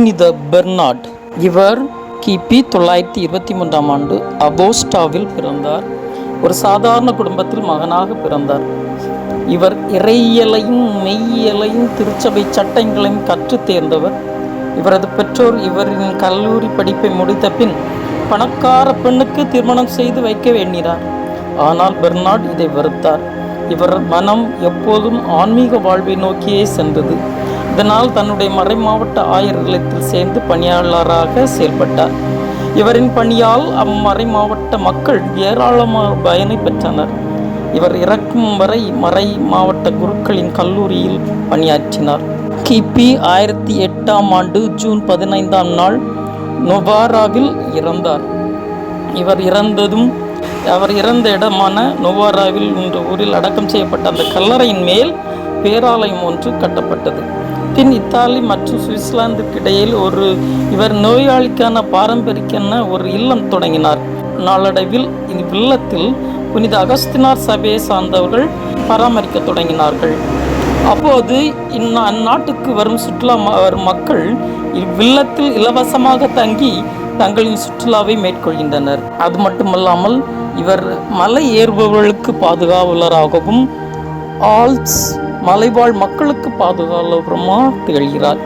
புனித பெர்னாட் இவர் கிபி தொள்ளாயிரத்தி இருபத்தி மூன்றாம் ஆண்டு அபோஸ்டாவில் பிறந்தார். ஒரு சாதாரண குடும்பத்தில் மகனாக பிறந்தார். இவர் இறையியலையும் மெய்யியலையும் திருச்சபை சட்டங்களையும் கற்றுத் தேர்ந்தவர். இவரது பெற்றோர் இவரின் கல்லூரி படிப்பை முடித்த பின் பணக்கார பெண்ணுக்கு திருமணம் செய்து வைக்க வேண்டினார். ஆனால் பெர்னாட் இதை வெறுத்தார். இவர் மனம் எப்போதும் ஆன்மீக வாழ்வை நோக்கியே சென்றது. இதனால் தன்னுடைய மறைமாவட்ட ஆயர் நிலையத்தில் சேர்ந்து பணியாளராக செயல்பட்டார். இவரின் பணியால் அம்மறை மாவட்ட மக்கள் ஏராளமான பயனை பெற்றனர். இவர் இறக்கும் வரை மறை மாவட்ட குருக்களின் கல்லூரியில் பணியாற்றினார். கிபி ஆயிரத்தி எட்டாம் ஆண்டு ஜூன் பதினைந்தாம் நாள் நொவாராவில் இறந்தார். இவர் இறந்ததும் அவர் இறந்த இடமான நொவாராவில் என்ற ஊரில் அடக்கம் செய்யப்பட்ட அந்த கல்லறையின் மேல் பேராலயம் ஒன்று கட்டப்பட்டது. பின் இத்தாலி மற்றும் சுவிட்சர்லாந்துக்கு இடையில் ஒரு இவர் நோயாளிக்கான பாரம்பரியக்கான ஒரு இல்லம் தொடங்கினார். நாளடைவில் இவ்வில்லத்தில் புனித அகஸ்தினார் சபையை சார்ந்தவர்கள் பராமரிக்க தொடங்கினார்கள். அப்போது இந்ந அந்நாட்டுக்கு வரும் சுற்றுலா ம- வரும் மக்கள் இவ்வில்லத்தில் இலவசமாக தங்கி தங்களின் சுற்றுலாவை மேற்கொள்கின்றனர். அது மட்டுமல்லாமல் இவர் மலை ஏறுபவர்களுக்கு பாதுகாவலராகவும் ஆல்ஸ் மலைவாழ் மக்களுக்கு பாதுகாவலருமாக திகழ்கிறார்.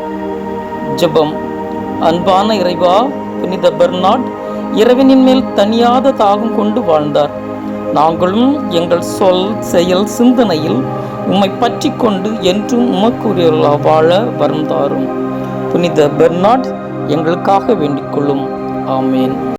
ஜெபம். அன்பான இறைவா புனித பெர்னாட் இறைவனின் மேல் தனியாத தாகம் கொண்டு வாழ்ந்தார். நாங்களும் எங்கள் சொல் செயல் சிந்தனையில் உம்மை பற்றி கொண்டு என்றும் உமக்குரியவர்களாக வாழ வரம் தாரும் புனித பெர்னாட் எங்களுக்காக வேண்டிக் கொள்ளும். ஆமேன்.